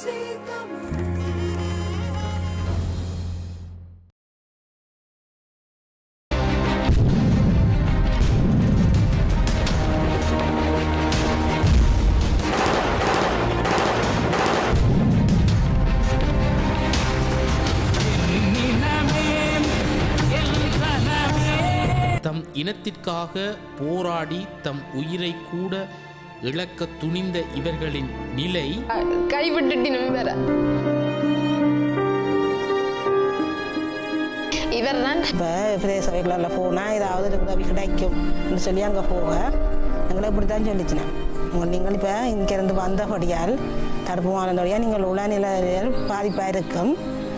தம் இனத்திற்காக போராடி தம் உயிரை கூட இழக்க துணிந்த இவர்களின் நிலை? கைவிட்டுட்டினும் வேற இவர் தான் இப்போ பிரதேச சபைக்குள்ள போனால் ஏதாவது உதவி கிடைக்கும் சொல்லி அங்கே போக. எங்களை இப்படி தான் சொல்லிச்சினேன் உங்கள் நீங்கள் இப்போ இங்கேருந்து வந்தபடியால் தடுப்பு மாநிலோடையாக நீங்கள் உளநிலையில் பாதிப்பாக இருக்கும்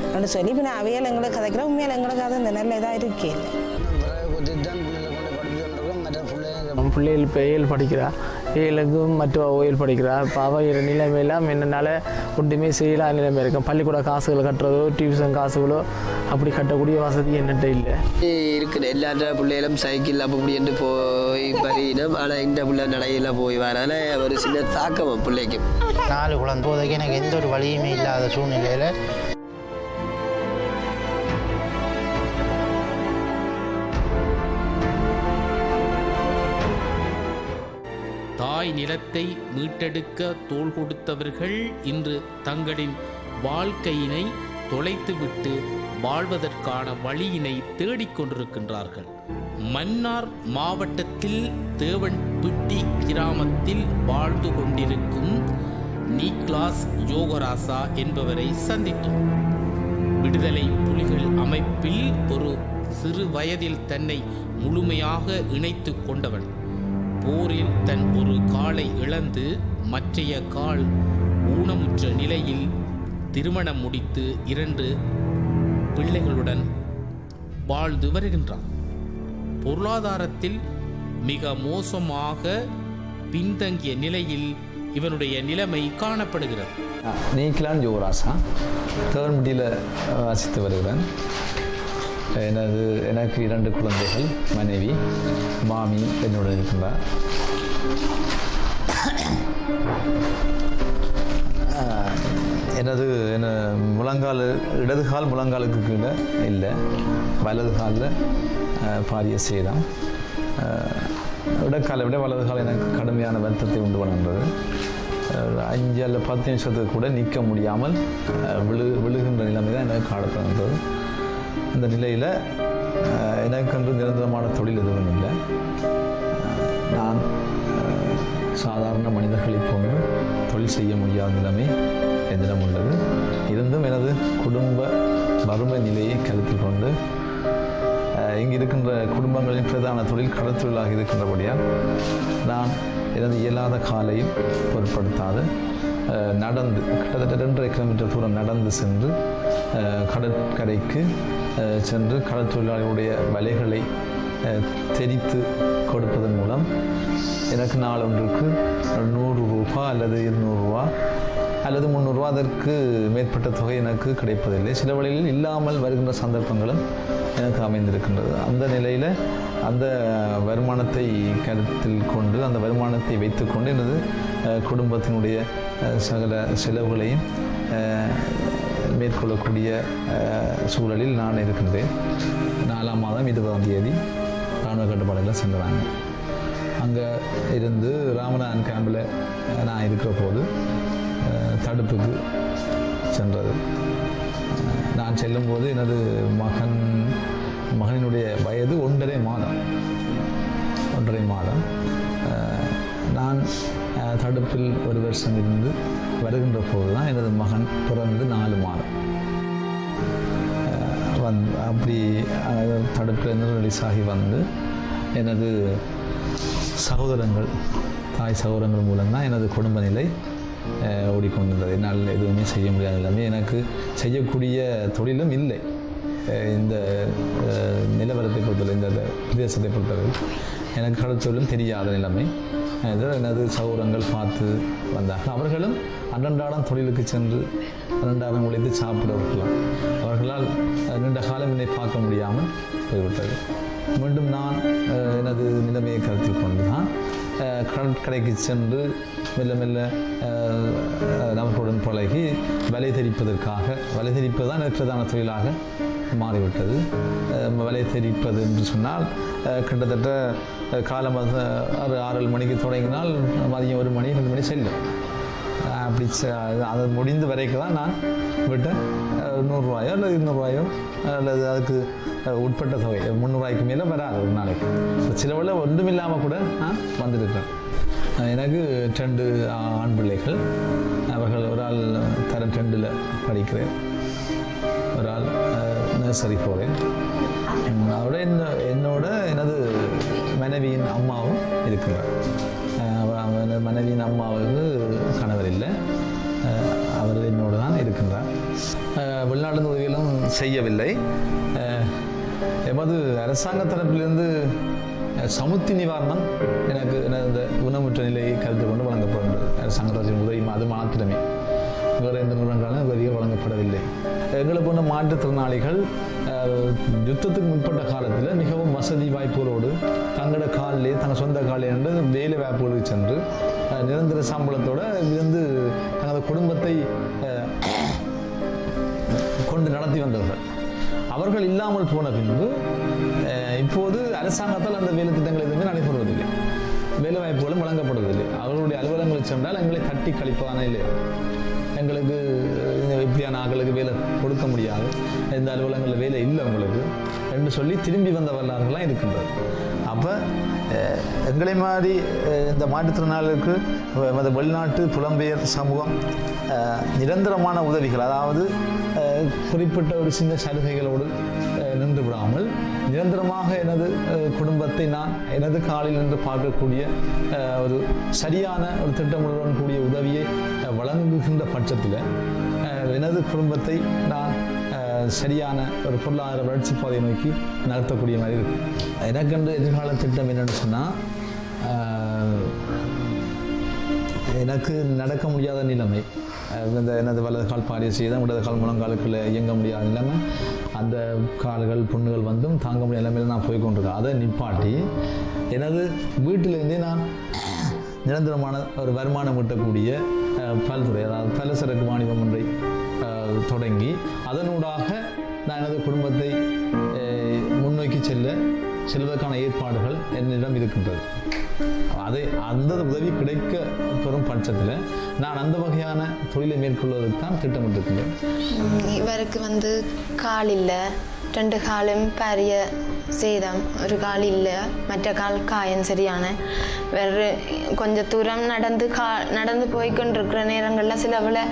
அப்படின்னு சொல்லி இப்போ நான் அவையில் எங்களுக்கு கதைக்கிறேன் உண்மையில் எங்களுக்கு அது இந்த நல்ல இதாக இருக்கே. பிள்ளைகள் இப்போ ஏழு படிக்கிறா. ஏழுக்கும் மற்ற ஓயில் படிக்கிறா இப்போ அவையிற நிலைமையெல்லாம் என்னென்னால ஒன்றுமே செய்யலாம் நிலைமை இருக்கும் பள்ளிக்கூட காசுகள் கட்டுறதோ டியூஷன் காசுகளோ அப்படி கட்டக்கூடிய வசதி என்னட்ட இல்லை. இருக்குது. எல்லா பிள்ளைகளும் சைக்கிள் அப்போ இப்படி என்று போய் பறியினம் ஆனால் இந்த பிள்ளை நடையில போய் வரனால ஒரு சின்ன தாக்கம் பிள்ளைக்கு. நாலு குழந்தை போதைக்கு எனக்கு எந்த ஒரு வழியுமே இல்லாத சூழ்நிலையில் தாய் நிலத்தை மீட்டெடுக்க தோள் கொடுத்தவர்கள் இன்று தங்களின் வாழ்க்கையினை தொலைத்துவிட்டு வாழ்வதற்கான வழியினை தேடிக்கொண்டிருக்கின்றார்கள் மன்னார் மாவட்டத்தில் தேவன்பிட்டி கிராமத்தில் வாழ்ந்து கொண்டிருக்கும் நீக்லாஸ் யோகராசா என்பவரை சந்தித்தோம். விடுதலை புலிகள் அமைப்பில் ஒரு சிறு வயதில் தன்னை முழுமையாக இணைத்து கொண்டவன். போரில் தன் ஒரு காலை இழந்து மற்றைய கால் ஊனமுற்ற நிலையில் திருமணம் முடித்து இரண்டு பிள்ளைகளுடன் வாழ்ந்து வருகின்றான். பொருளாதாரத்தில் மிக மோசமாக பின்தங்கிய நிலையில் இவனுடைய நிலைமை காணப்படுகிறது. நீங்களான் யுவராசா தேர்முடியில் வாசித்து வருகிறேன். எனது எனக்கு இரண்டு குழந்தைகள் மனைவி மாமி என்னுடன் இருக்கின்றார் எனது என முழங்கால் இடது கால் முழங்காலுக்கு கீழே இல்லை. வலது காலில் பாரிய சேதம். இடக்காலை விட வலது கால் எனக்கு கடுமையான வருத்தத்தை உண்டு பண்ணுகின்றது அஞ்சு அல்ல பத்து நிமிஷத்துக்கு கூட நிற்க முடியாமல் விழு விழுகின்ற நிலைமை தான் எனக்கு காணப்படுகின்றது இந்த நிலையில் எனக்கென்று நிரந்தரமான தொழில் எதுவும் இல்லை. நான் சாதாரண மனிதர்களைப் போன்று தொழில் செய்ய முடியாத நிலைமை என்னிடம் உள்ளது. இருந்தும் எனது குடும்ப வறுமை நிலையை கருத்தில் கொண்டு இங்கு இருக்கின்ற குடும்பங்களின் பிரதான தொழில் கடற்தொழிலாக இருக்கின்றபடியால் நான் எனது இயலாத காலையும் பொருட்படுத்தாது. நடந்து கிட்டத்தட்ட ரெண்டரை கிலோமீட்டர் தூரம் நடந்து சென்று கடற்கரைக்கு சென்று கடற்தொழிலாளர்களுடைய வலைகளை தெரித்து கொடுப்பதன் மூலம் எனக்கு நாளொன்றுக்கு நூறு ரூபாய் அல்லது இருநூறுவா அல்லது முந்நூறுரூவா அதற்கு மேற்பட்ட தொகை எனக்கு கிடைப்பதில்லை. சில வழிகளில் இல்லாமல் வருகின்ற சந்தர்ப்பங்களும் எனக்கு அமைந்திருக்கின்றது. அந்த நிலையில் அந்த வருமானத்தை கருத்தில் கொண்டு அந்த வருமானத்தை வைத்துக்கொண்டு எனது குடும்பத்தினுடைய சகல செலவுகளையும் மேற்கொள்ளக்கூடிய சூழலில் நான் இருக்கின்றேன். நாலாம் மாதம் இருபதாம் தேதி இராணுவ கட்டுப்பாடுகளை சென்றாங்க அங்கே இருந்து ராமநாதன் கேம்பில் நான் இருக்கிற போது தடுப்புக்கு சென்றது. நான் செல்லும்போது எனது மகன் மகனினுடைய வயது ஒன்றரை மாதம். ஒன்றரை மாதம். நான் தடுப்பில் ஒரு வருஷம் இருந்து வருகின்ற போது தான் எனது மகன் பிறந்து நாலு மாதம். வந் அப்படி தடுப்பில் தடுப்பிலிருந்து ரிலீஸ் ஆகி வந்து எனது சகோதரங்கள் தாய் சகோதரங்கள் மூலம்தான் எனது குடும்ப நிலை ஓடிக்கொண்டிருந்தது. என்னால் எதுவுமே செய்ய முடியாத எல்லாமே எனக்கு செய்யக்கூடிய தொழிலும் இல்லை. இந்த நிலவரத்தை பொறுத்தவரை இந்த பிரதேசத்தை பொறுத்தவரை எனக்கு கடத்தொழிலும் தெரியாத நிலைமை. எனது சகோதரங்கள் பார்த்து வந்தார்கள். அவர்களும் அன்றன்றாடம் தொழிலுக்கு சென்று அன்றன்றாடம் உழைத்து சாப்பிடவர்களாம் அவர்களால் நீண்ட காலம் என்னை பார்க்க முடியாமல் போய்விட்டது. மீண்டும் நான் எனது நிலைமையை கருத்தில் கொண்டு தான் கடற்கரைக்கு சென்று மெல்ல மெல்ல நபர்களுடன் பழகி வலை தெரிப்பதற்காக வலை தெரிப்பது தான் பிரதான தொழிலாக மாறிவிட்டது. வலை தெரிப்பது என்று சொன்னால் கிட்டத்தட்ட காலம் ஆறு ஆறு மணிக்கு தொடங்கினால் மதியம் ஒரு மணி ரெண்டு மணி செல்லும். அப்படி அது- முடிந்த வரைக்கும் தான் நான் விட்ட நூறுரூவாயோ அல்லது இருநூறுவாயோ அல்லது அதுக்கு உட்பட்ட தொகை முந்நூறுவாய்க்கு மேலே வராது ஒரு நாளைக்கு. சிலவில் ஒன்றும் இல்லாமல் கூட நான் வந்திருக்கிறேன். எனக்கு ரெண்டு ஆண் பிள்ளைகள் அவர்கள் ஒரு ஆள் தர ரெண்டில் படிக்கிறேன் ஒரு ஆள் நர்சரி போகிறேன் அதோட என்ன என்னோட எனது மனைவியின் அம்மாவும் இருக்கிறார் அஹ் எனது மனைவியின் அம்மாவுக்கு கணவர் இல்லை. அவர் என்னோடு தான் இருக்கின்றார். வெளிநாடு வெளிநாட்டு உதவிகளும் செய்யவில்லை. எமது அரசாங்க தரப்பிலிருந்து சமுத்தி நிவாரணம் எனக்கு இந்த உணவுற்ற நிலையை கருத்து கொண்டு வழங்கப்படுகிறது அரசாங்கத்தின் உதவி அது மாத்திரமே. வேறு எந்த நிறுவனங்களான உதவிகள் வழங்கப்படவில்லை. எங்களை போன்ற மாற்றுத்திறனாளிகள் யுத்தத்துக்கு முற்பட்ட காலத்தில் மிகவும் வசதி வாய்ப்புகளோடு தங்களோட காலிலே தங்கள் சொந்த காலிலே என்று வேலை வாய்ப்புகளுக்கு சென்று நிரந்தர சம்பளத்தோடு இருந்து தனது குடும்பத்தை கொண்டு நடத்தி வந்தவர்கள் அவர்கள் இல்லாமல் போன பின்பு இப்போது அரசாங்கத்தால் அந்த வேலை திட்டங்கள் எதுவுமே நடைபெறுவதில்லை. வேலை வாய்ப்புகளும் வழங்கப்படுவதில்லை. அவர்களுடைய அலுவலகங்களுக்கு சென்றால் எங்களை தட்டி கழிப்பதான இல்லை எங்களுக்கு இப்படியான ஆட்களுக்கு வேலை கொடுக்க முடியாது. எந்த அலுவலகங்களில் வேலை இல்லை உங்களுக்கு. என்று சொல்லி திரும்பி வந்த வரலாறுகள்லாம் இருக்கின்றது. அப்போ எங்களை மாதிரி இந்த மாற்றுத்திறனாளிகளுக்கு எமது வெளிநாட்டு புலம்பெயர் சமூகம் நிரந்தரமான உதவிகள் அதாவது குறிப்பிட்ட ஒரு சின்ன சலுகைகளோடு நின்று விடாமல் நிரந்தரமாக எனது குடும்பத்தை நான் எனது காலில் நின்று பார்க்கக்கூடிய ஒரு சரியான ஒரு திட்டமுடன் கூடிய உதவியை வழங்குகின்ற பட்சத்தில் எனது குடும்பத்தை நான் சரியான ஒரு பொருளாதார வளர்ச்சி பாதையை நோக்கி நடத்தக்கூடிய மாதிரி இருக்கு. எனக்கென்று எதிர்கால திட்டம் என்னன்னு சொன்னால் எனக்கு நடக்க முடியாத நிலைமை இந்த எனது வலது கால் பாரிய செய்தான் இடது கால் முழங்காலுக்குள்ளே இயங்க முடியாத நிலைமை அந்த கால்கள் புண்ணுகள் வந்தும் தாங்க முடியாத நிலைமையில் நான் போய் கொண்டிருக்கேன் அதை நிப்பாட்டி எனது வீட்டிலேருந்தே நான் நிரந்தரமான ஒரு வருமானம் ஈட்டக்கூடிய பல்துறை அதாவது பலசரக்கு வாணிபம் ஒன்றை தொடங்கி அதனூடாக நான் எனது குடும்பத்தை முன்னோக்கி செல்ல செல்வதற்கான ஏற்பாடுகள் என்னிடம் இருக்கின்றது. அதை அந்த உதவி கிடைக்க பெறும் பட்சத்தில் நான் அந்த வகையான தொழிலை மேற்கொள்வதற்கு தான் திட்டமிட்டிருக்கின்றேன் இவருக்கு வந்து கால் இல்லை. ரெண்டு காலும் பரிய சேதம். ஒரு கால் இல்லை. மற்ற கால் காயம் சரியான. வேறு கொஞ்சம் தூரம் நடந்து கா நடந்து போய்கொண்டிருக்கிற நேரங்களில் சிலவில்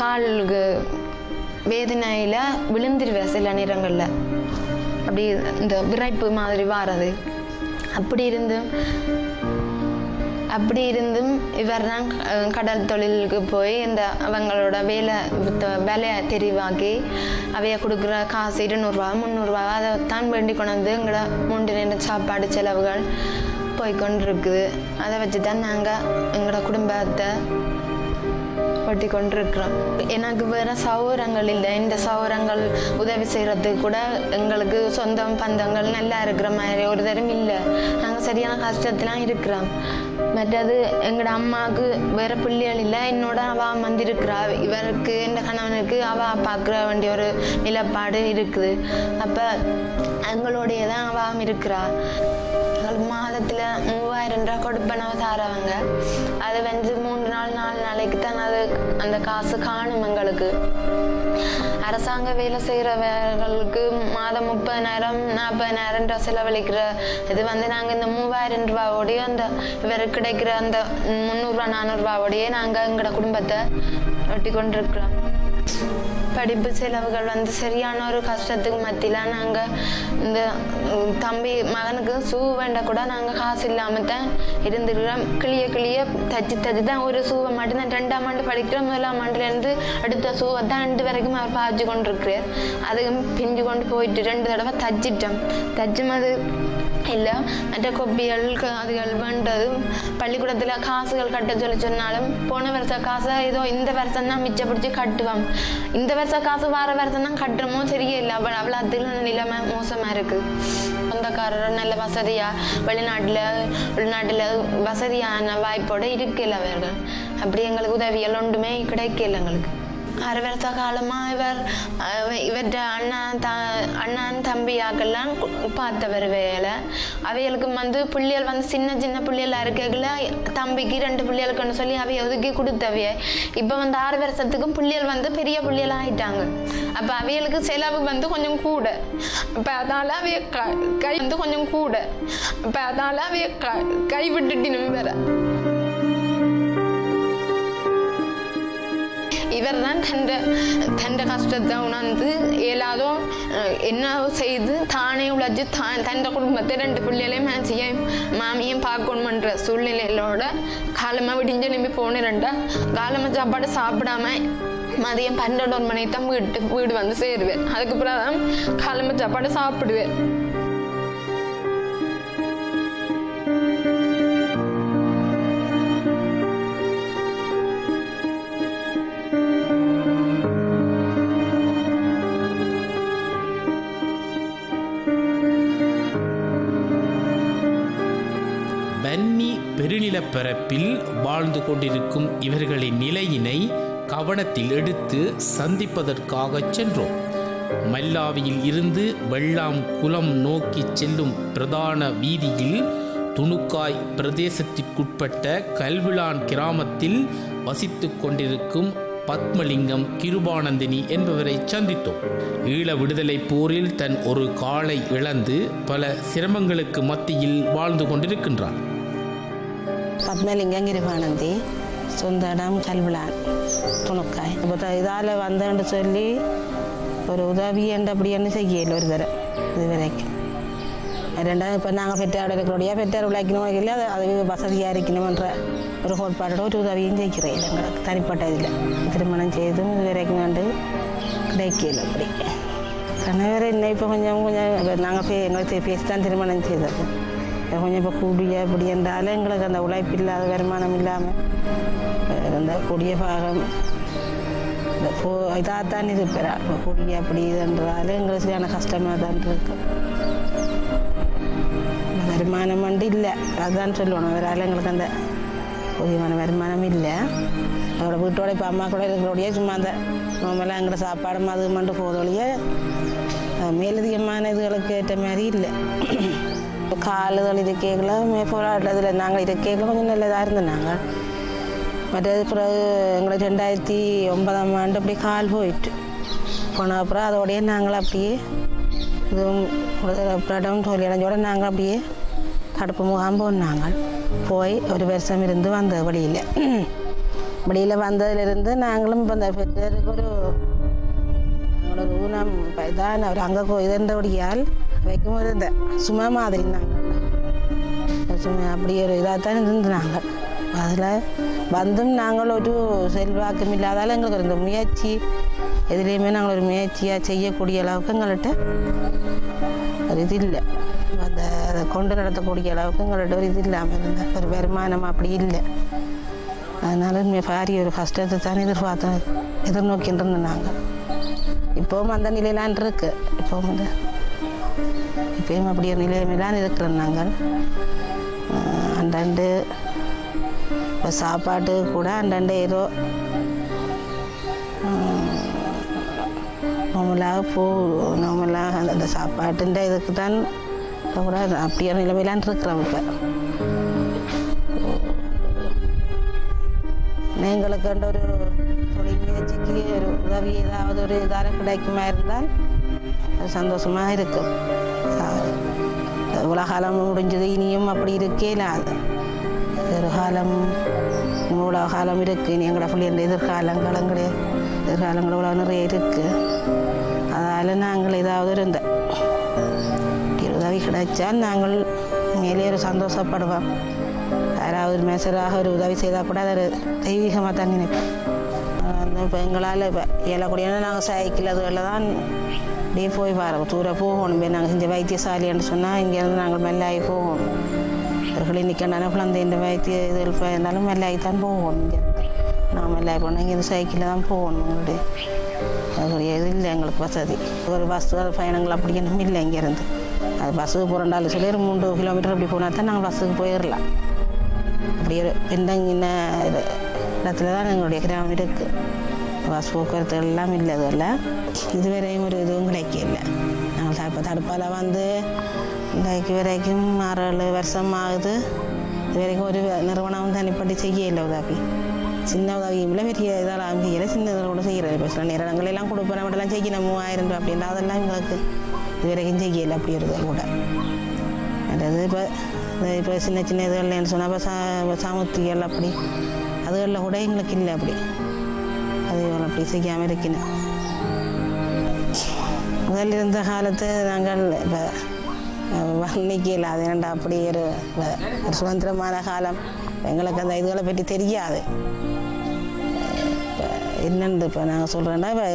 காலுக்கு வேதனையில் விழுந்துருவேன் சில நேரங்களில். அப்படி இந்த விரைப்பு மாதிரி வாரது. அப்படி இருந்தும் அப்படி இருந்தும் இவர் தான் கடல் தொழிலுக்கு போய் இந்த அவங்களோட வேலை வேலையை தெரிவாக்கி அவைய கொடுக்குற காசு இருநூறுவா முந்நூறுரூவா அதை தான் வேண்டி கொண்டு வந்து எங்களோட மூன்று நேர சாப்பாடு செலவுகள் போய்கொண்டிருக்குது அதை வச்சு தான் நாங்கள் எங்களோட குடும்பத்தை கட்டி கொண்டிருக்கிறோம். எனக்கு வேற சௌரங்கள் இல்லை. இந்த சௌரங்கள் உதவி செய்கிறதுக்கு கூட எங்களுக்கு சொந்தம் பந்தங்கள் நல்லா இருக்கிற மாதிரி ஒரு தரம் இல்லை. நாங்கள் சரியான கஷ்டத்திலாம் இருக்கிறோம். மற்றது எங்களோட அம்மாவுக்கு வேற பிள்ளைகள் இல்லை என்னோட அவ வந்திருக்கிறா. இவருக்கு எந்த கணவனுக்கு அவ பார்க்குற வேண்டிய ஒரு நிலப்பாடு இருக்குது. அப்போ எங்களுடைய தான் அவ இருக்கிறா. மாதத்தில் மூவாயிரம் ரூபா கொடுப்பனவு தாரவங்க அது வந்து மூன்று நாள் நாலு நாளைக்கு தான் அது அந்த காசு காணும் எங்களுக்கு. அரசாங்க வேலை செய்கிறவர்களுக்கு மாதம் முப்பதாயிரம் நாற்பதாயிரம் ரூபா செலவழிக்கிற இது வந்து நாங்கள் இந்த மூவாயிரம் ரூபாவோடய அந்த இவருக்கு கிடைக்கிற அந்த முந்நூறுரூவா நானூறுரூவாவோடையே நாங்கள் எங்களோட குடும்பத்தை ஒட்டி கொண்டிருக்கிறோம் படிப்பு செலவுகள் வந்து சரியான ஒரு கஷ்டத்துக்கு மத்தியில் நாங்கள் இந்த தம்பி மகனுக்கு ஷூ வேண்ட கூட நாங்கள் காசு இல்லாமல் தான் இருந்துருக்கிறோம். கிளிய கிளிய தச்சு தச்சு தான் ஒரு ஷூவை மட்டும் தான் ரெண்டாம் ஆண்டு படிக்கிற முதலாம் ஆண்டுலேருந்து அடுத்த ஷூவை தான் ரெண்டு வரைக்கும் அவர் பாய்ச்சி கொண்டு இருக்கிறார் அதுவும் பிஞ்சு கொண்டு போயிட்டு ரெண்டு தடவை தச்சிட்டோம். தச்சும் அது இல்லை மற்ற கொப்பிகள் அதுகள் வேண்டது பள்ளிக்கூடத்தில் காசுகள் கட்ட சொல்லி சொன்னாலும் போன வருஷம் காசை ஏதோ இந்த வருஷம் தான் மிச்சம் கட்டுவோம். இந்த வச்ச காசு வார வரதுன்னா கட்டுறமோ தெரியல. அவள் அவள் அதில் நிலைமை மோசமாக இருக்குது சொந்தக்காரர் நல்ல வசதியாக வெளிநாட்டில் வெளிநாட்டில் வசதியான வாய்ப்போடு இருக்கல அவர்கள். அப்படி எங்களுக்கு உதவிகள் ஒன்றுமே கிடைக்கல எங்களுக்கு. ஆறு வருஷ காலமாக இவர் அஹ், அண்ணா த அண்ணன் தம்பியாக்கெல்லாம் பார்த்தவர் வேலை. அவைகளுக்கு வந்து பிள்ளைகள் வந்து சின்ன சின்ன பிள்ளைகளாக இருக்கல தம்பிக்கு ரெண்டு பிள்ளைகளுக்குன்னு சொல்லி அவைய ஒதுக்கி கொடுத்தவைய. இப்போ வந்து ஆறு வருஷத்துக்கும் பிள்ளைகள் வந்து பெரிய பிள்ளைகள் ஆயிட்டாங்க. அப்போ அவைகளுக்கு செலவு வந்து கொஞ்சம் கூட. அப்போ அதனால் அவைய க- கை வந்து கொஞ்சம் கூட. அப்போ அதனால் அவைய க- கை விட்டுட்டினும் இவர் தான் தண்ட தண்ட கஷ்டத்தை உணர்ந்து இயலாதோ என்ன செய்து தானே உழைச்சி தான் தண்ட குடும்பத்தை ரெண்டு பிள்ளைகளையும் மேட்சியும் மாமியும் பார்க்கணுமன்ற சூழ்நிலையிலோட காலமாக விடிஞ்சு நிம்பி போனிரண்டா காலமாக சாப்பாடு சாப்பிடாம மதியம் பன்னெண்டு ஒரு மணி தான் வீட்டு வீடு வந்து சேருவேன். அதுக்கு பிறகு தான் காலமாக சாப்பாடு சாப்பிடுவேன். மேற்பரப்பில் வாழ்ந்து கொண்டிருக்கும் இவர்களின் நிலையினை கவனத்தில் எடுத்து சந்திப்பதற்காகச் சென்றோம். மல்லாவியில் இருந்து வெள்ளாம் குளம் நோக்கி செல்லும் பிரதான வீதியில் துணுக்காய் பிரதேசத்திற்குட்பட்ட கல்விழான் கிராமத்தில் வசித்துக் கொண்டிருக்கும் பத்மலிங்கம் கிருபானந்தினி என்பவரை சந்தித்தோம். ஈழ விடுதலை போரில் தன் ஒரு காலை இழந்து பல சிரமங்களுக்கு மத்தியில் வாழ்ந்து கொண்டிருக்கின்றார் பத்மலிங்கம் கிருபானந்தி சொந்த இடம் கல்விளான் துணுக்காய் இப்போ இதால் வந்தேன்னு சொல்லி ஒரு உதவி என்று அப்படின்னு செய்யல ஒரு தரம் இது வரைக்கும் ரெண்டாவது இப்போ நாங்கள் பெற்றாரோட இருக்கிறோடைய பெற்றார் உழைக்கணும் இல்லை அது அது வசதியாக இருக்கணுமன்ற ஒரு கோட்பாடோட ஒரு உதவியும் செய்கிறேன் எங்களுக்கு தனிப்பட்ட இதில் திருமணம் செய்தும் இது வரைக்கும் கண்டு கிடைக்கல அப்படி கணவர் என்ன இப்போ கொஞ்சம் கொஞ்சம் நாங்கள் பே எங்களுக்கு பேசி தான் திருமணம் செய்தது இப்போ கொஞ்சம் இப்போ கூடிய அப்படி இருந்தாலும் எங்களுக்கு அந்த உழைப்பு இல்லாத வருமானம் இல்லாமல் இந்த கூடிய பாகம் இந்த போ இதாக இதாகத்தான் இருப்பார் இப்போ கூடிய அப்படி இதுன்றாலும் எங்களுக்கு சரியான கஷ்டமாக தான் இருக்கு. வருமானம் வந்து இல்லை அதுதான் சொல்லணும் அவரால் எங்களுக்கு அந்த போதியமான வருமானம் இல்லை. அவரோட வீட்டோட இப்போ அம்மா கூட இருக்கிறோடைய சும்மா அந்த நார்மலாக எங்களோட சாப்பாடு அது மட்டும் போதோடைய மேலதிகமான இதுகளுக்கு ஏற்ற மாதிரி இல்லை. காலுகள் இருக்கைகளை மே போராட்டத்தில் நாங்கள் இருக்கைகளை கொஞ்சம் நல்லதாக இருந்தோம் நாங்கள் மற்றது பிறகு எங்களுக்கு ரெண்டாயிரத்தி ஒன்பதாம் ஆண்டு அப்படியே கால் போயிட்டு போன அப்புறம் அதோடய நாங்கள் அப்படியே இதுவும் இடம் தோல்வி அடைஞ்சோட நாங்கள் அப்படியே தடுப்பு முகாம் போனாங்க போய் ஒரு வருஷம் இருந்து வந்த வழியில் வழியில் வந்ததுலேருந்து நாங்களும் இப்போ அந்த பெற்றோருக்கு ஒரு நாங்கள் ஒரு ஊனம் இதான ஒரு அங்கே இதுன்றபடியால் வைக்கும் ஒரு சும்மா மாதிரி நாங்கள் சும்மா அப்படி ஒரு இதாக தான் இருந்து நாங்கள் அதில் வந்தும் நாங்கள் ஒரு செல்வாக்கம் இல்லாதால எங்களுக்கு இருந்த முயற்சி எதுலேயுமே நாங்கள் ஒரு முயற்சியாக செய்யக்கூடிய அளவுக்கு எங்கள்கிட்ட ஒரு இது இல்லை. அந்த அதை கொண்டு நடத்தக்கூடிய அளவுக்கு எங்கள்கிட்ட ஒரு இது இல்லாமல் இருந்த ஒரு வருமானம் அப்படி இல்லை. அதனால உண்மையாக பாரிய ஒரு கஷ்டத்தை தான் எதிர்பார்த்தோம். எதிர்நோக்கிட்டு நாங்கள். இப்போவும் அந்த நிலையிலான் இருக்கு. இப்போவும் வந்து இப்பயும் அப்படி ஒரு இருக்கிறோம் நாங்கள். அண்டாண்டு இப்போ சாப்பாட்டு கூட அண்டாண்டு ஏதோ நார்மலாக போ நார்மலாக அந்த அந்த சாப்பாட்டுன்ற இதுக்கு தான் கூட அப்படியே நிலைமையிலான் இருக்கிறோம் இப்போ. எங்களுக்கு கண்ட ஒரு தொழில் முயற்சிக்கு ஒரு உதவி ஏதாவது ஒரு இதாக கிடைக்குமா இருந்தால் சந்தோஷமாக இருக்கும். இவ்வளோ காலம் முடிஞ்சது இனியும் அப்படி இருக்கே இல்லாது ஒரு காலம் இவ்வளோ காலம் இருக்குது இனி எங்களோட பிள்ளைங்க எதிர்காலங்கள் எங்களுடைய எதிர்காலங்கள் இவ்வளோ நிறைய இருக்குது அதால் நாங்கள் ஏதாவது ஒரு உதவி கிடைச்சால் நாங்கள் மேலே ஒரு சந்தோஷப்படுவோம். யாராவது ஒரு மேசராக ஒரு உதவி செய்தால் கூட அதை தெய்வீகமாக தான் நினைப்பேன். இப்போ எங்களால் இப்போ இயலக்கூடியனா நாங்கள் சைக்கிள் அதுகளில் தான் அப்படியே போய் வரோம் தூரம் போகணும் போய் நாங்கள் செஞ்ச வைத்தியசாலின்னு சொன்னால் இங்கேருந்து நாங்கள் மெல்லாகி போகணும் ஒரு கிளினிக்கான குழந்தைன்ற வைத்திய இதில் இருந்தாலும் மெல்லாகி தான் போகணும் இங்கேருந்து நாங்கள் மெல்லாகி போனோம் இங்கேருந்து சைக்கிளில் தான் போகணும் எங்களுடைய அது இது இல்லை எங்களுக்கு வசதி ஒரு பஸ் பயணங்கள் அப்படி ஒன்றும் இல்லை இங்கேருந்து அது பஸ்ஸுக்கு போகிறண்டாலும் சொல்லி ஒரு மூன்று கிலோமீட்டர் அப்படி போனால் தான் நாங்கள் பஸ்ஸுக்கு போயிடலாம் அப்படி ஒரு பின்தங்கின இடத்துல தான் எங்களுடைய கிராமம் இருக்குது பஸ் போக்குவரத்து எல்லாம் இல்லை இதுவரையும் ஒரு இதுவும் கிடைக்கல நாங்கள் இப்போ தடுப்பால் வந்து இன்றைக்கு வரைக்கும் ஆறு ஏழு வருஷம் ஆகுது. இது வரைக்கும் ஒரு நிறுவனம் தனிப்பட்டு செய்யல உதவி. சின்ன உதவியும் இல்லை பெரிய இதெல்லாம் செய்யலை சின்ன இதில் கூட செய்கிறேன் இப்போ சில நேரங்கள் கொடுப்போம் கொடுப்பேன் செய்யணும். மூவாயிரம் ரூபா அப்படின்னா அதெல்லாம் எங்களுக்கு இது வரைக்கும் செய்யலை அப்படி ஒரு கூட. அதாவது இப்போ இப்போ சின்ன சின்ன இதுகள்னு சொன்னால் இப்போ சா இப்போ சாமுத்திகள் அப்படி அதுகளில் கூட எங்களுக்கு இல்லை அப்படி. அது அப்படி செய்யாமல் இருக்கணும். முதல் இருந்த காலத்து நாங்கள் இப்போ வர்ணிக்கல அது ஏன்டா அப்படி ஒரு ஒரு சுதந்திரமான காலம். எங்களுக்கு அந்த இதுகளை பற்றி தெரியாது. என்னென்று இப்போ நாங்கள் சொல்கிறேன்னா இப்போ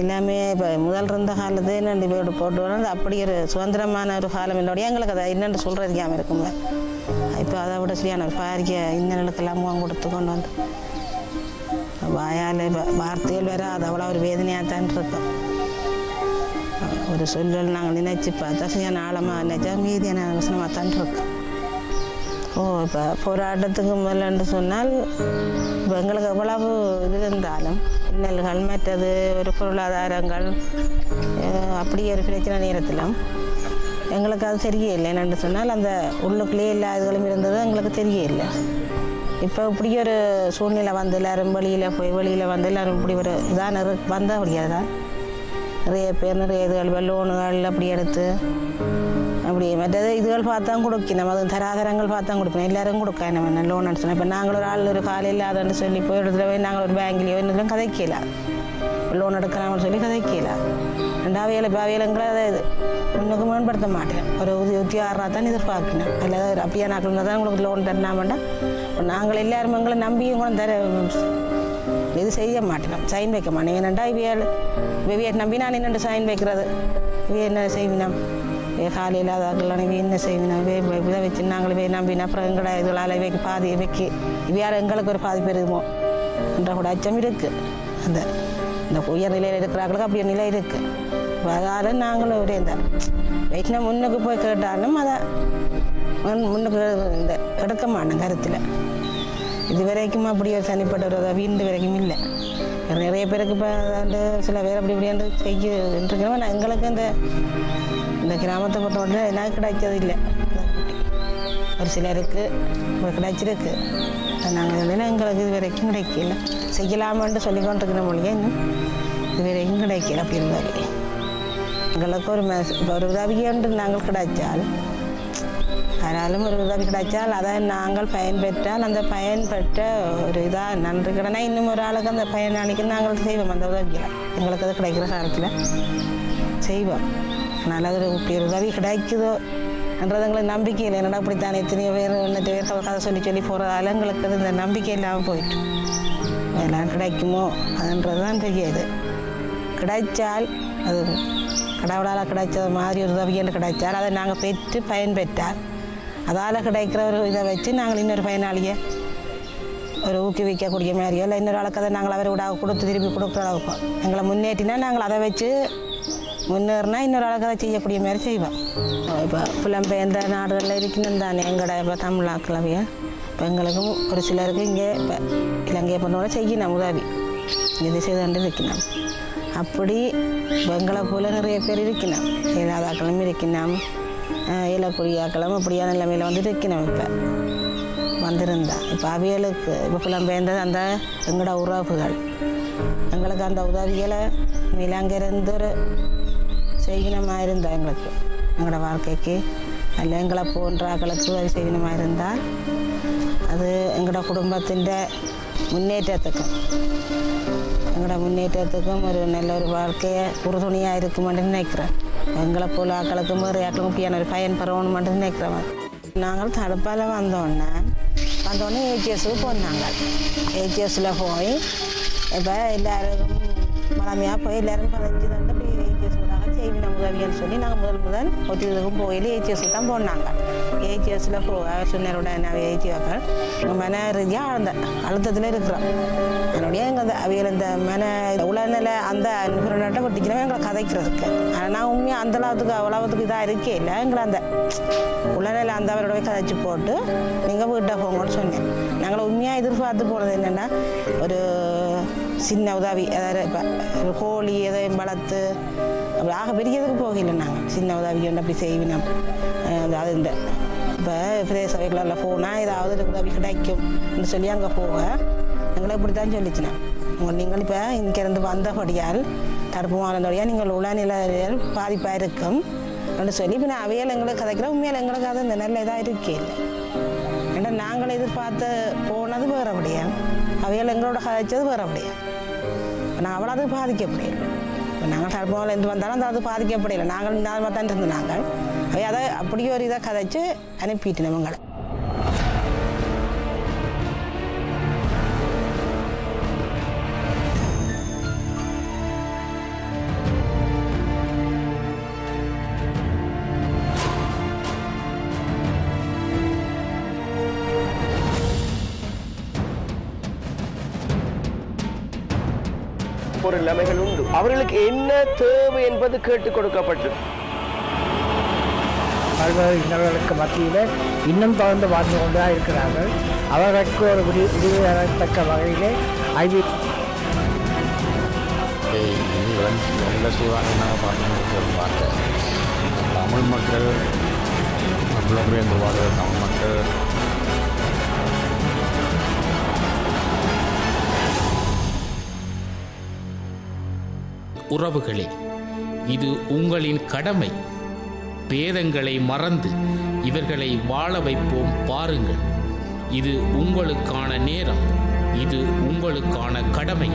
எல்லாமே இப்போ முதல் இருந்த காலத்து என்னென்று இப்போ போட்டு வர்றது அப்படி ஒரு சுதந்திரமான ஒரு காலம் இல்லையோட எங்களுக்கு அதை என்னென்று சொல்கிறதுக்காமல் இருக்குங்க இப்போ அதை விட சரியான ஒரு பாரிக்க இன்னலுக்கெல்லாம் முகம் கொடுத்து கொண்டு வந்து வாயால் வ- வார்த்தைகள் வேற அது அவ்வளோ ஒரு வேதனையாக இருக்கும். ஒரு சொல்லல் நாங்கள் நினைச்சு பார்த்தா சரியான ஆழமாக நினைச்சா மீதியான வசனமாக தான் இருக்கும். ஓ இப்போ போராட்டத்துக்கு முதல்லன்னு சொன்னால் இப்போ எங்களுக்கு எவ்வளவு இது இருந்தாலும் இன்னல்கள் மற்றது ஒரு பொருளாதாரங்கள் அஹ், அப்படி ஒரு பிரச்சனை நேரத்திலும் எங்களுக்கு அது தெரியல என்னென்னு சொன்னால் அந்த உள்ளுக்குள்ளேயே எல்லா இதுகளும் இருந்தது எங்களுக்கு தெரியல இப்போ இப்படி ஒரு சூழ்நிலை வந்து எல்லாரும் வெளியில் போய் வெளியில் வந்து எல்லாரும் இப்படி ஒரு இதான வந்த அப்படியாது தான் நிறைய பேர் நிறைய இதுகள் லோனுகள் அப்படி எடுத்து அப்படி மற்றது இதுகள் பார்த்தா கொடுக்கணும் அது தராதரங்கள் பார்த்தா கொடுக்கணும் எல்லாரும் கொடுக்க நம்ம லோன் அடிச்சோம் இப்போ நாங்கள் ஒரு ஆள் ஒரு காலையில் இல்லாதன்னு சொல்லி போய் இடத்துல போய் நாங்கள் ஒரு பேங்க்லேயோ இன்னும் கதைக்கல. லோன் எடுக்கலாம்னு சொல்லி கதைக்கல. ரெண்டாவது வேலை இப்போ வேலைங்களை அதை முன்னுக்கு மேம்படுத்த மாட்டேன் ஒரு உதவி உத்தியாரா தான் எதிர்பார்க்கணும் அல்லது ஒரு அப்படியே நாட்கள் தான் உங்களுக்கு லோன் தரனா வேண்டாம் நாங்கள் எல்லாரும் எங்களை நம்பியும் கூட தர இது செய்ய மாட்டேன் சைன் வைக்க மாட்டேன் ஏனண்டா இவையால் இவையை நம்பி நான் என்னென்று சைன் வைக்கிறது இவை என்ன செய்வினம் இவை காலி அதாக்கலாம் இவை என்ன செய்வினம் வே இதை வச்சு நாங்கள் இவை நம்பினா அப்புறம் எங்களை இதனால் இவைக்கு பாதி இவைக்கு இவையால் எங்களுக்கு ஒரு பாதிப்பு பெருகுமோ என்ற கூட அச்சம் இருக்குது அந்த இந்த உயர் நிலையில் இருக்கிறாங்களுக்கு அப்படி நிலை இருக்குது அதால் நாங்களும் ஒரே இந்த வெயிட்னா முன்னுக்கு போய் கேட்டாலும் அதை முன்- முன்னுக்கு இந்த எடுக்க கருத்தில். இது வரைக்கும் அப்படி ஒரு தனிப்பட்ட ஒரு உதவி இந்த வரைக்கும் இல்லை. நிறைய பேருக்கு இப்போ வந்து சில பேர் அப்படி இப்படியாண்டு செய்ய எங்களுக்கு இந்த இந்த கிராமத்தை பொறுத்தவரை எனக்கு கிடைச்சது இல்லை. ஒரு சிலருக்கு இப்போ கிடைச்சிருக்கு. நாங்கள் எங்களுக்கு இது வரைக்கும் கிடைக்கல. செய்யலாமான்னு சொல்லி கொண்டிருக்கிற மொழியே இன்னும் இது வரைக்கும் கிடைக்கல அப்படி இருந்தாலே எங்களுக்கு ஒரு மெஸ் ஒரு உதவி என்று நாங்கள் கிடைச்சால் ஆனாலும் ஒரு உதவி கிடைச்சால் அதை நாங்கள் பயன்பெற்றால் அந்த பயன்பெற்ற ஒரு இதாக நன்றி கடனை இன்னும் ஒரு ஆளுக்கு அந்த பயனாளிக்கு நாங்கள் செய்வோம் அந்த உதவியில் எங்களுக்கு அது கிடைக்கிற காலத்தில் செய்வோம் அதனால் அது ஒரு இப்படி ஒரு உதவி கிடைக்குதோ என்றது எங்களுக்கு நம்பிக்கை இல்லை என்னடா இப்படித்தானே எத்தனையோ பேர் ஒன்று பேர் கதை சொல்லி சொல்லி போகிறதால எங்களுக்கு அது இந்த நம்பிக்கை இல்லாமல் போயிட்டு எல்லாம் கிடைக்குமோ அதுன்றது தான் தெரியாது கிடைச்சால் அது கடவுளால் கிடைச்ச மாதிரி ஒரு உதவி கிடைச்சால் அதை நாங்கள் பெற்று பயன்பெற்றால் அதால் கிடைக்கிற ஒரு இதை வச்சு நாங்கள் இன்னொரு பயனாளியை ஒரு ஊக்குவிக்கக்கூடிய மாதிரியோ இல்லை இன்னொரு ஆளுக்கு அதை நாங்கள் அவரை விட கொடுத்து திருப்பி கொடுக்குற அளவுக்கு எங்களை முன்னேற்றினா நாங்கள் அதை வச்சு முன்னேறினா இன்னொரு ஆளுக்கு அதை செய்யக்கூடிய மாதிரி செய்வோம். இப்போ புலம்பெயர்ந்த நாடுகளில் இருக்கணும் தானே எங்களோட இப்போ தமிழாக்களவைய இப்போ எங்களுக்கும் ஒரு சிலருக்கு இங்கே இப்போ இலங்கையை பொண்ணோட செய்யணும் உதவி. இது செய்து கொண்டு இருக்கணும் அப்படி இப்போ எங்களை போல நிறைய பேர் இருக்கணும் இல்லாதாக்களும் இருக்கணும் இலக்குரியாக்களும் அப்படியான நிலைமையில் வந்து இருக்கணும் இப்போ. வந்திருந்தா. இப்போ அவியலுக்கு இப்போ புலம்பெயர்ந்தது அந்த எங்களோட உறவுகள். எங்களுக்கு அந்த உதவிகளை இருந்து ஒரு செய்யணமாக இருந்தால் எங்களுக்கு. எங்களோட வாழ்க்கைக்கு. அல்ல எங்களை போன்ற ஆக்களுக்கு உதவி செய்யணமாக இருந்தால் அது எங்களோட குடும்பத்தின் முன்னேற்றத்துக்கு. எங்களோட முன்னேற்றத்துக்கும் ஒரு நல்ல ஒரு வாழ்க்கையை உறுதுணையாக இருக்குமென்று நினைக்கிறேன். எங்களை போல ஆக்களுக்கும் ஒரு ஆக்களுக்கும் இப்படியான ஒரு பயன் பெறணுமென்று நினைக்கிறேன். நாங்கள் தடுப்பால் வந்தோன்னே வந்தோடனே ஏஜிஎஸ்க்கு போனாங்க. ஏஜிஎஸில் போய் இப்போ எல்லோரும் மழமையாக போய் எல்லோரும் பதினஞ்சு தண்டு உதவின்னு சொல்லி நாங்கள் முதல் முதல் ஒத்தியதுக்கும் போகையில் ஏஜிஎஸ்க்கு தான் போனாங்க. ஏஜிஎஸ்ஸில் போ சொன்னரோட நான் ஏஜிஎஸ்கள் மன ரீதியாக அந்த அழுத்தத்தில் இருக்கிறோம். அதனுடைய எங்கள் அவையில் இந்த மன உளநிலை அந்த நிபுணர்கிட்ட ஒட்டிக்கிறவங்க எங்களை கதைக்கிறதுக்கு. ஆனால் நான் உண்மையாக அந்த அளவுக்கு அவ்வளவுக்கு இதாக இருக்கே இல்லை. எங்களை அந்த உளநிலை அந்த அவரோட கதைச்சு போட்டு நீங்கள் வீட்டை போங்கன்னு சொன்னேன். நாங்கள் உண்மையாக எதிர்பார்த்து போனது என்னென்னா ஒரு சின்ன உதவி அதாவது இப்போ ஒரு கோழி எதையும் வளர்த்து அப்படி ஆக பெரியதுக்கு போகல நாங்கள் சின்ன உதவி ஒன்று அப்படி செய்வினோம் அது இந்த. இப்போ பிரதேச சபைகளில் போனால் ஏதாவது உதவி கிடைக்கும்னு சொல்லி அங்கே போக. எங்களை இப்படி தான் சொல்லிச்சினேன் உங்கள் நீங்கள் இப்போ இங்கேருந்து வந்தபடியால் தடுப்பு மாறந்தபடியால் நீங்கள் உளநிலையில் பாதிப்பாக இருக்கும் அப்படின்னு சொல்லி இப்போ நான் அவையால் எங்களுக்கு கதைக்கிறேன் உண்மையில் எங்களுக்கு அது இந்த நல்ல இதாக இருக்கே. இல்லை ஏன்னா நாங்கள் எதிர்பார்த்து போனது வேறபடியா. அவையால் எங்களோட கதைச்சது வேறபடியா. நான் அவளை அது முடியலை இப்போ நாங்கள் தடுப்பாவில் இருந்து வந்தாலும் அந்த அது பாதிக்கப்படையில நாங்கள் இந்த மாதிரி தான் இருந்தோம் நாங்கள். அவை அதை அப்படியே ஒரு இதை கதைச்சு அனுப்பிட்டு நம்மங்களை ஒரு நிலைமைகள் அவர்களுக்கு என்ன தேவை என்பது கேட்டுக் கொடுக்கப்பட்டு பல்வேறு இன்னல்களுக்கு மத்தியில் இன்னும் தொடர்ந்து வாழ்ந்து கொண்டு தான் இருக்கிறார்கள் அவர்களுக்கு ஒரு விடி விடிவு தரத்தக்க வகையிலே ஐவி நல்ல செய்வாங்க பார்க்கணும் பார்த்தேன் தமிழ் மக்கள் புலம்பெயர்ந்து வாழ்கிற தமிழ் மக்கள். உறவுகளே இது உங்களின் கடமை. பேதங்களை மறந்து இவர்களை வாழ வைப்போம் பாருங்கள். இது உங்களுக்கான நேரம் இது உங்களுக்கான கடமை.